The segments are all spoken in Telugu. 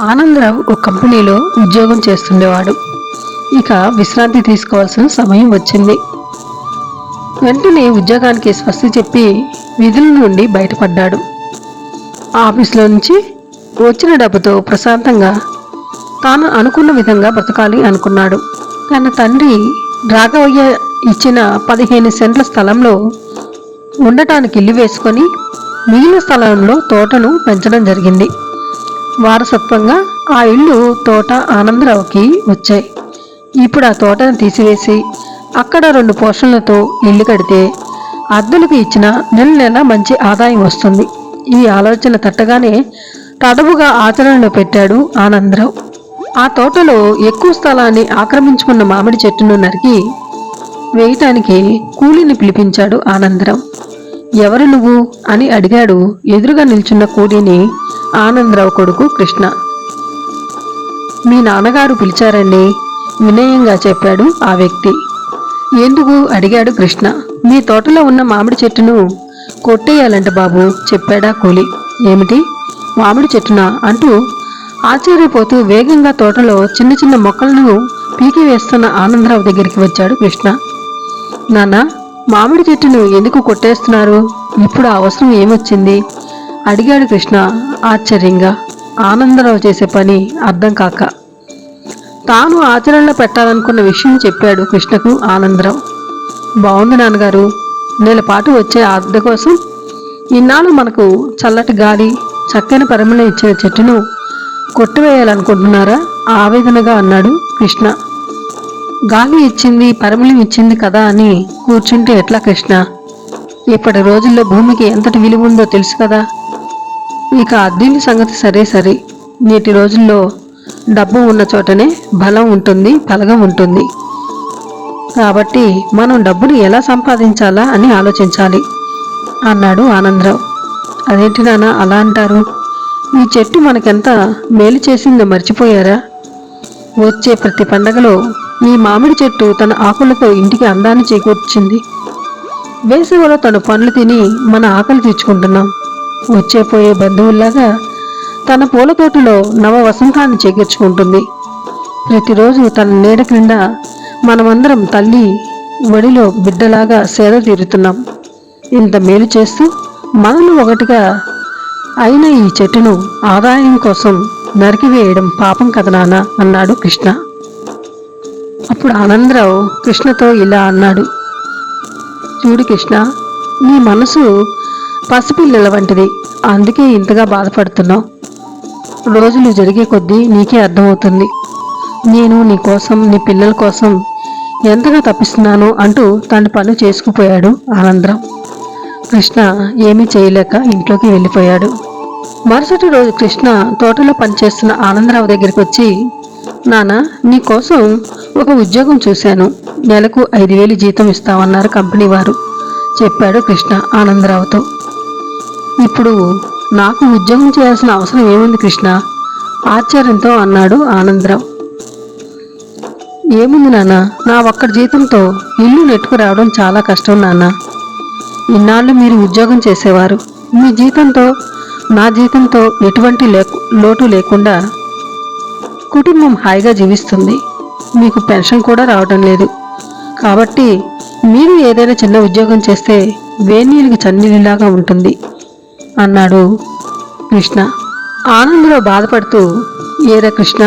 ఆనందరావు ఒక కంపెనీలో ఉద్యోగం చేస్తుండేవాడు. ఇక విశ్రాంతి తీసుకోవాల్సిన సమయం వచ్చింది. వెంటనే ఉద్యోగానికి స్వస్తి చెప్పి విధుల నుండి బయటపడ్డాడు. ఆఫీస్లో నుంచి వచ్చిన డబ్బుతో ప్రశాంతంగా తాను అనుకున్న విధంగా బ్రతకాలి అనుకున్నాడు. తన తండ్రి రాఘవయ్య ఇచ్చిన పదిహేను సెంట్ల స్థలంలో ఉండటానికి ఇల్లు వేసుకొని మిగిలిన స్థలంలో తోటను పెంచడం జరిగింది. వారసత్వంగా ఆ ఇల్లు తోట ఆనందరావుకి వచ్చాయి. ఇప్పుడు ఆ తోటను తీసివేసి అక్కడ రెండు పోషణలతో ఇల్లు కడితే అద్దెలకు ఇచ్చిన నెల నెల మంచి ఆదాయం వస్తుంది. ఈ ఆలోచన తట్టగానే తడవుగా ఆచరణలో పెట్టాడు ఆనందరావు. ఆ తోటలో ఎక్కువ స్థలాన్ని ఆక్రమించుకున్న మామిడి చెట్టును నరికి వేయటానికి కూలిని పిలిపించాడు ఆనందరావు. ఎవరు నువ్వు అని అడిగాడు ఎదురుగా నిల్చున్న కూలీని ఆనందరావు కొడుకు కృష్ణ. మీ నాన్నగారు పిలిచారండి వినయంగా చెప్పాడు ఆ వ్యక్తి. ఎందుకు? అడిగాడు కృష్ణ. మీ తోటలో ఉన్న మామిడి చెట్టును కొట్టేయాలంట బాబు చెప్పాడా కూలి. ఏమిటి? మామిడి చెట్టునా? అంటూ ఆశ్చర్యపోతూ వేగంగా తోటలో చిన్న చిన్న మొక్కలను పీకి వేస్తున్న ఆనందరావు దగ్గరికి వచ్చాడు కృష్ణ. నాన్న మామిడి చెట్టును ఎందుకు కొట్టేస్తున్నారు? ఇప్పుడు అవసరం ఏమొచ్చింది? అడిగాడు కృష్ణ ఆశ్చర్యంగా. ఆనందరావు చేసే పని అర్థం కాక. తాను ఆచరణలో పెట్టాలనుకున్న విషయం చెప్పాడు కృష్ణకు ఆనందరావు. బాగుంది నాన్నగారు. నెలపాటు వచ్చే అద్దె కోసం ఇన్నాళ్ళు మనకు చల్లటి గాలి చక్కని పరిమళం ఇచ్చిన చెట్టును కొట్టివేయాలనుకుంటున్నారా? ఆవేదనగా అన్నాడు కృష్ణ. గాలి ఇచ్చింది పరిమళం ఇచ్చింది కదా అని కూర్చుంటే ఎట్లా కృష్ణ? ఇప్పటి రోజుల్లో భూమికి ఎంతటి విలువ ఉందో తెలుసు కదా. ఇక అద్దెల సంగతి సరే సరే. నేటి రోజుల్లో డబ్బు ఉన్న చోటనే బలం ఉంటుంది బలగం ఉంటుంది. కాబట్టి మనం డబ్బుని ఎలా సంపాదించాలా అని ఆలోచించాలి అన్నాడు ఆనందరావు. అదేంటి నాన్న అలా అంటారు? ఈ చెట్టు మనకెంత మేలు చేసిందో మర్చిపోయారా? వచ్చే ప్రతి పండగలో ఈ మామిడి చెట్టు తన ఆకులతో ఇంటికి అందాన్ని చేకూర్చింది. వేసవిలో తన పండ్లు తిని మన ఆకలి తీర్చుకుంటున్నాం. వచ్చే పోయే బంధువుల్లాగా తన పూలతోటలో నవ వసంతాన్ని చేకూర్చుకుంటుంది. ప్రతిరోజు తన నీడ క్రింద మనమందరం తల్లి ఒడిలో బిడ్డలాగా సేద తీరుతున్నాం. ఇంత మేలు చేస్తూ మనలో ఒకటిగా అయిన ఈ చెట్టును ఆదాయం కోసం నరికివేయడం పాపం కదా నాన్న అన్నాడు కృష్ణ. అప్పుడు ఆనందరావు కృష్ణతో ఇలా అన్నాడు. చూడు కృష్ణ నీ మనసు పసిపిల్లల వంటిది. అందుకే ఇంతగా బాధపడుతున్నావు. రోజులు జరిగే కొద్దీ నీకే అర్థమవుతుంది. నేను నీ కోసం నీ పిల్లల కోసం ఎంతగా తప్పిస్తున్నాను అంటూ తన పనులు చేసుకుపోయాడు ఆనందరావు. కృష్ణ ఏమీ చేయలేక ఇంట్లోకి వెళ్ళిపోయాడు. మరుసటి రోజు కృష్ణ తోటలో పనిచేస్తున్న ఆనందరావు దగ్గరికి వచ్చి నాన్న నీ కోసం ఒక ఉద్యోగం చూశాను. నెలకు ఐదు వేలు జీతం ఇస్తామన్నారు కంపెనీ వారు చెప్పాడు కృష్ణ ఆనందరావుతో. ఇప్పుడు నాకు ఉద్యోగం చేయాల్సిన అవసరం ఏముంది కృష్ణ? ఆశ్చర్యంతో అన్నాడు ఆనందరావు. ఏముంది నాన్న? నా ఒక్కడి జీతంతో ఇల్లు నెట్టుకు రావడం చాలా కష్టం నాన్న. ఇన్నాళ్ళు మీరు ఉద్యోగం చేసేవారు. మీ జీతంతో నా జీతంతో ఎటువంటి లోటు లేకుండా కుటుంబం హాయిగా జీవిస్తుంది. మీకు పెన్షన్ కూడా రావడం లేదు. కాబట్టి మీరు ఏదైనా చిన్న ఉద్యోగం చేస్తే వేణీళ్ళకి చన్నీళ్ళలాగా ఉంటుంది. అన్నాడు కృష్ణ. ఆనందలో బాధపడుతూ ఏరా కృష్ణ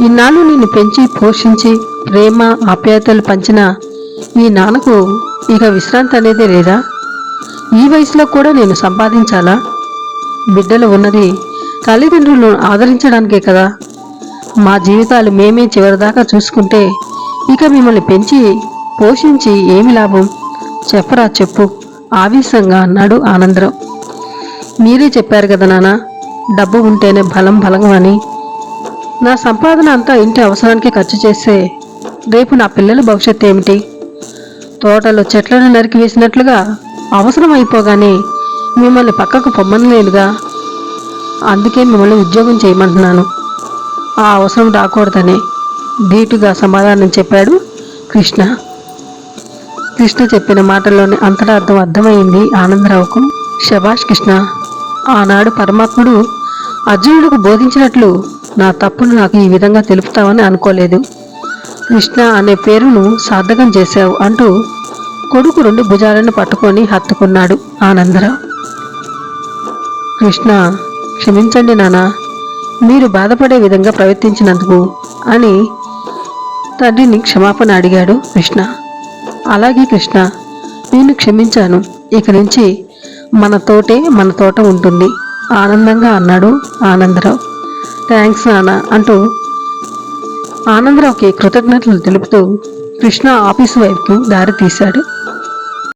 ఇన్నాళ్ళు నిన్ను పెంచి పోషించి ప్రేమ ఆప్యాయతలు పంచిన మీ నాన్నకు ఇక విశ్రాంతి అనేది లేదా? ఈ వయసులో కూడా నేను సంపాదించాలా? బిడ్డలు ఉన్నది తల్లిదండ్రులను ఆదరించడానికే కదా. మా జీవితాలు మేమే చివరిదాకా చూసుకుంటే ఇక మిమ్మల్ని పెంచి పోషించి ఏమి లాభం? చెప్పరా చెప్పు ఆవేశంగా అన్నాడు ఆనందరావు. మీరే చెప్పారు కదా నాన్న డబ్బు ఉంటేనే బలం బలం అని. నా సంపాదన అంతా ఇంటి అవసరానికి ఖర్చు చేస్తే రేపు నా పిల్లల భవిష్యత్తు ఏమిటి? తోటలో చెట్లను నరికి వేసినట్లుగా అవసరం అయిపోగానే మిమ్మల్ని పక్కకు పొమ్మనలేదుగా అందుకే మిమ్మల్ని ఉద్యోగం చేయమంటున్నాను. ఆ అవసరం రాకూడదనే ధీటుగా సమాధానం చెప్పాడు కృష్ణ. కృష్ణ చెప్పిన మాటల్లోని అంతరార్థం అర్థమైంది ఆనందరావుకు. శభాష్ కృష్ణ ఆనాడు పరమాత్ముడు అర్జునుడికి బోధించినట్లు నా తప్పును నాకు ఈ విధంగా తెలుపుతావని అనుకోలేదు. కృష్ణ అనే పేరును సార్థకం చేశావు అంటూ కొడుకు రెండు భుజాలను పట్టుకొని హత్తుకున్నాడు ఆనందరావు. కృష్ణ క్షమించండి నానా మీరు బాధపడే విధంగా ప్రవర్తించినందుకు అని తండ్రిని క్షమాపణ అడిగాడు కృష్ణ. అలాగే కృష్ణ నేను క్షమించాను. ఇక నుంచి మన తోటే మన తోట ఉంటుంది. ఆనందంగా అన్నాడు ఆనందరావు. థ్యాంక్స్ నాన్న అంటూ ఆనందరావుకి కృతజ్ఞతలు తెలుపుతూ కృష్ణ ఆఫీసు వైపుకు దారి తీశాడు.